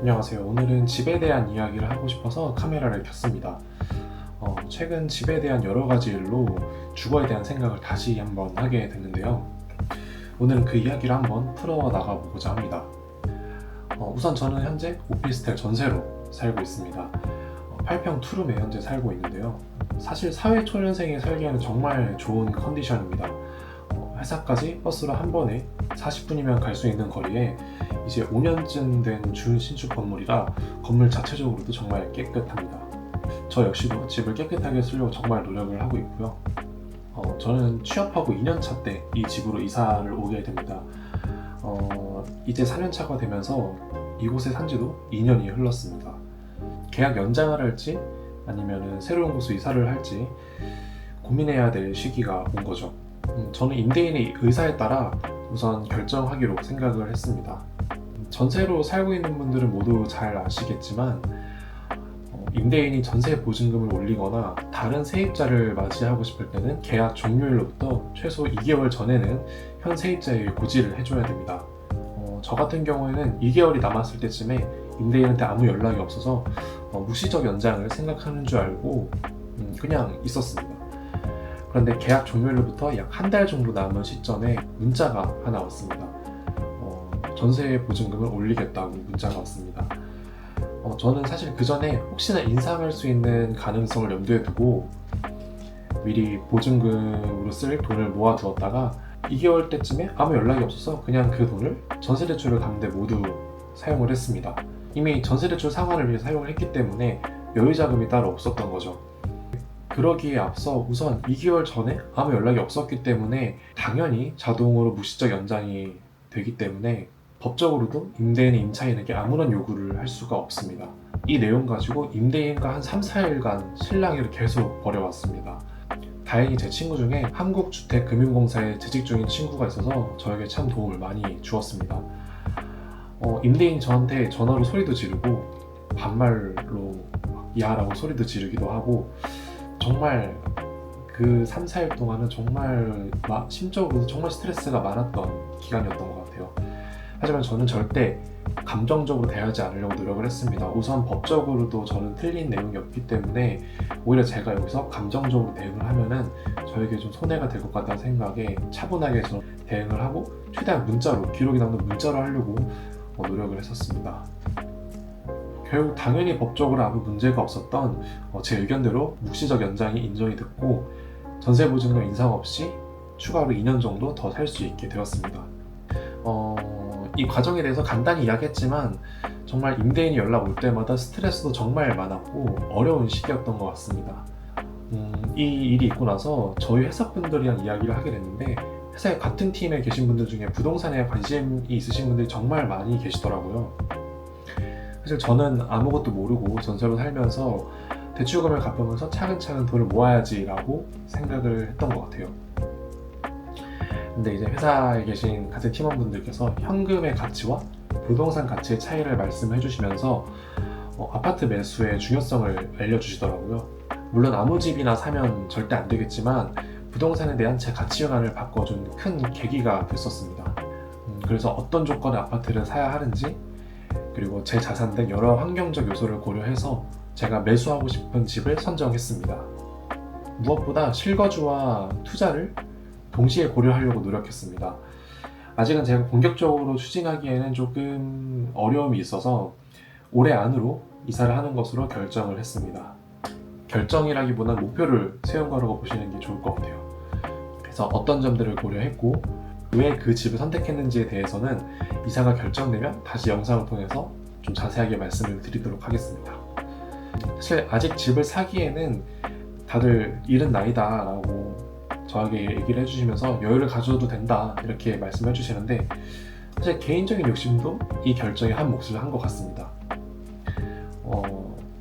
안녕하세요. 오늘은 집에 대한 이야기를 하고 싶어서 카메라를 켰습니다. 어, 최근 집에 대한 여러 가지 일로 주거에 대한 생각을 다시 한번 하게 됐는데요. 오늘은 그 이야기를 한번 풀어 나가 보고자 합니다. 어, 우선 저는 현재 오피스텔 전세로 살고 있습니다. 어, 8평 투룸에 현재 살고 있는데요. 사실 사회 초년생이 살기에는 정말 좋은 컨디션입니다. 어, 회사까지 버스로 한 번에 40분이면 갈 수 있는 거리에 이제 5년쯤 된 준신축 건물이라 건물 자체적으로도 정말 깨끗합니다. 저 역시도 집을 깨끗하게 쓰려고 정말 노력을 하고 있고요. 어, 저는 취업하고 2년차 때 이 집으로 이사를 오게 됩니다. 어, 이제 4년차가 되면서 이곳에 산 지도 2년이 흘렀습니다. 계약 연장을 할지 아니면 새로운 곳으로 이사를 할지 고민해야 될 시기가 온 거죠. 음, 저는 임대인의 의사에 따라 우선 결정하기로 생각을 했습니다. 전세로 살고 있는 분들은 모두 잘 아시겠지만 어, 임대인이 전세 보증금을 올리거나 다른 세입자를 맞이하고 싶을 때는 계약 종료일로부터 최소 2개월 전에는 현 세입자에게 고지를 해줘야 됩니다. 어, 저 같은 경우에는 2개월이 남았을 때쯤에 임대인한테 아무 연락이 없어서 어, 무시적 연장을 생각하는 줄 알고 음, 그냥 있었습니다. 그런데 계약 종료일로부터 약 한 달 정도 남은 시점에 문자가 하나 왔습니다. 어, 전세 보증금을 올리겠다고 문자가 왔습니다. 어, 저는 사실 그 전에 혹시나 인상할 수 있는 가능성을 염두에 두고 미리 보증금으로 쓸 돈을 모아두었다가 2개월 때쯤에 아무 연락이 없어서 그냥 그 돈을 전세 대출을 갚는데 모두 사용을 했습니다. 이미 전세 대출 상환을 위해 사용을 했기 때문에 여유 자금이 따로 없었던 거죠. 그러기에 앞서 우선 2개월 전에 아무 연락이 없었기 때문에 당연히 자동으로 무시적 연장이 되기 때문에 법적으로도 임대인의 임차인에게 아무런 요구를 할 수가 없습니다. 이 내용 가지고 임대인과 한 3, 4일간 실랑이를 계속 벌여왔습니다. 다행히 제 친구 중에 한국주택금융공사에 재직 중인 친구가 있어서 저에게 참 도움을 많이 주었습니다. 어, 임대인 저한테 전화로 소리도 지르고 반말로 이하라고 소리도 지르기도 하고 정말 그 3, 4일 동안은 정말 마- 심적으로 정말 스트레스가 많았던 기간이었던 것 같아요. 하지만 저는 절대 감정적으로 대하지 않으려고 노력을 했습니다. 우선 법적으로도 저는 틀린 내용이 없기 때문에 오히려 제가 여기서 감정적으로 대응을 하면은 저에게 좀 손해가 될 것 같다는 생각에 차분하게 대응을 하고 최대한 문자로 기록이 남는 문자로 하려고 어, 노력을 했었습니다. 결국 당연히 법적으로 아무 문제가 없었던 어, 제 의견대로 묵시적 연장이 인정이 됐고 전세 보증금 인상 없이 추가로 2년 정도 더 살 수 있게 되었습니다. 어, 이 과정에 대해서 간단히 이야기했지만 정말 임대인이 연락 올 때마다 스트레스도 정말 많았고 어려운 시기였던 것 같습니다. 음, 이 일이 있고 나서 저희 회사 분들이랑 이야기를 하게 됐는데 회사에 같은 팀에 계신 분들 중에 부동산에 관심이 있으신 분들이 정말 많이 계시더라고요. 사실 저는 아무것도 모르고 전세로 살면서 대출금을 갚으면서 차근차근 돈을 모아야지라고 생각을 했던 것 같아요. 근데 이제 회사에 계신 같은 팀원분들께서 현금의 가치와 부동산 가치의 차이를 말씀해 주시면서 어, 아파트 매수의 중요성을 알려주시더라고요. 물론 아무 집이나 사면 절대 안 되겠지만 부동산에 대한 제 가치관을 바꿔준 큰 계기가 됐었습니다. 음, 그래서 어떤 조건의 아파트를 사야 하는지 그리고 제 자산 등 여러 환경적 요소를 고려해서 제가 매수하고 싶은 집을 선정했습니다. 무엇보다 실거주와 투자를 동시에 고려하려고 노력했습니다. 아직은 제가 본격적으로 추진하기에는 조금 어려움이 있어서 올해 안으로 이사를 하는 것으로 결정을 했습니다. 결정이라기보다 목표를 세운 거라고 보시는 게 좋을 것 같아요. 그래서 어떤 점들을 고려했고 왜 그 집을 선택했는지에 대해서는 이사가 결정되면 다시 영상을 통해서 좀 자세하게 말씀을 드리도록 하겠습니다. 사실 아직 집을 사기에는 다들 이른 나이다 라고 저에게 얘기를 해주시면서 여유를 가져도 된다 이렇게 말씀해 주시는데 사실 개인적인 욕심도 이 결정에 한 몫을 한 것 같습니다. 어,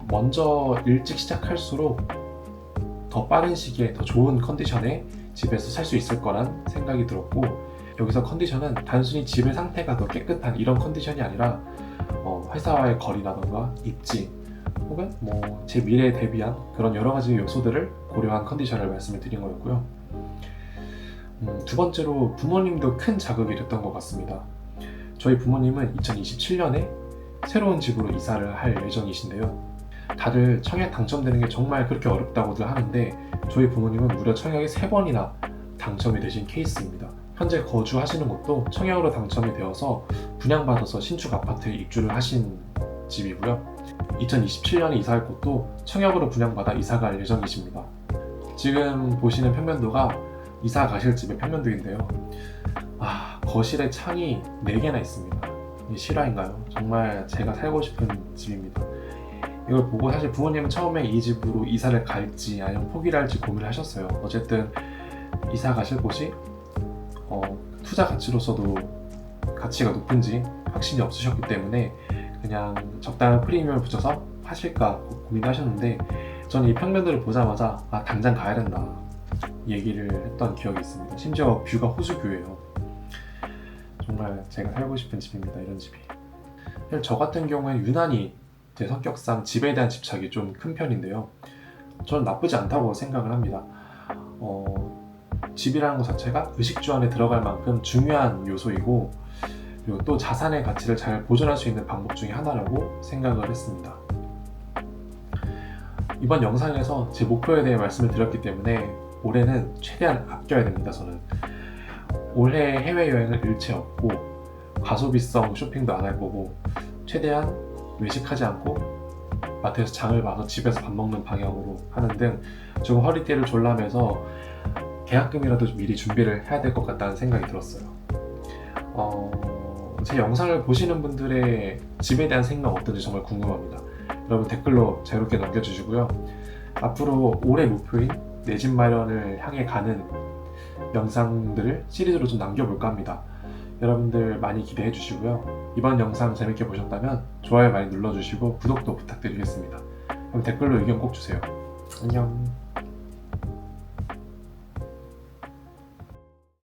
먼저 일찍 시작할수록 더 빠른 시기에 더 좋은 컨디션의 집에서 살 수 있을 거란 생각이 들었고 여기서 컨디션은 단순히 집의 상태가 더 깨끗한 이런 컨디션이 아니라 어, 회사와의 거리라던가 입지 혹은 뭐 제 미래에 대비한 그런 여러 가지 요소들을 고려한 컨디션을 말씀을 드린 거였고요. 음, 두 번째로 부모님도 큰 자극이 됐던 것 같습니다. 저희 부모님은 2027년에 새로운 집으로 이사를 할 예정이신데요. 다들 청약 당첨되는 게 정말 그렇게 어렵다고들 하는데 저희 부모님은 무려 청약이 3번이나 당첨이 되신 케이스입니다. 현재 거주하시는 곳도 청약으로 당첨이 되어서 분양받아서 신축 아파트에 입주를 하신 집이고요. 2027년에 이사할 곳도 청약으로 분양받아 이사갈 예정이십니다. 지금 보시는 평면도가 이사 가실 집의 평면도인데요. 아, 거실에 창이 4개나 있습니다. 실화인가요? 정말 제가 살고 싶은 집입니다. 이걸 보고 사실 부모님은 처음에 이 집으로 이사를 갈지 아니면 포기를 할지 고민을 하셨어요. 어쨌든 이사 가실 곳이 어, 투자 가치로서도 가치가 높은지 확신이 없으셨기 때문에 그냥 적당한 프리미엄을 붙여서 하실까 고민하셨는데 저는 이 평면도를 보자마자 아 당장 가야 된다 얘기를 했던 기억이 있습니다. 심지어 뷰가 호수뷰예요. 정말 제가 살고 싶은 집입니다. 이런 집이. 저 같은 경우에 유난히 제 성격상 집에 대한 집착이 좀 큰 편인데요. 저는 나쁘지 않다고 생각을 합니다. 어, 집이라는 것 자체가 의식주 안에 들어갈 만큼 중요한 요소이고 그리고 또 자산의 가치를 잘 보존할 수 있는 방법 중에 하나라고 생각을 했습니다. 이번 영상에서 제 목표에 대해 말씀을 드렸기 때문에 올해는 최대한 아껴야 됩니다. 저는 올해 해외여행을 일체 없고 가소비성 쇼핑도 안 할 거고 최대한 외식하지 않고 마트에서 장을 봐서 집에서 밥 먹는 방향으로 하는 등 조금 허리띠를 졸라매서 계약금이라도 좀 미리 준비를 해야 될 것 같다는 생각이 들었어요. 어, 제 영상을 보시는 분들의 집에 대한 생각 어떤지 정말 궁금합니다. 여러분 댓글로 자유롭게 남겨주시고요. 앞으로 올해 목표인 내 집 마련을 향해 가는 영상들을 시리즈로 좀 남겨볼까 합니다. 여러분들 많이 기대해 주시고요. 이번 영상 재밌게 보셨다면 좋아요 많이 눌러주시고 구독도 부탁드리겠습니다. 그럼 댓글로 의견 꼭 주세요. 안녕.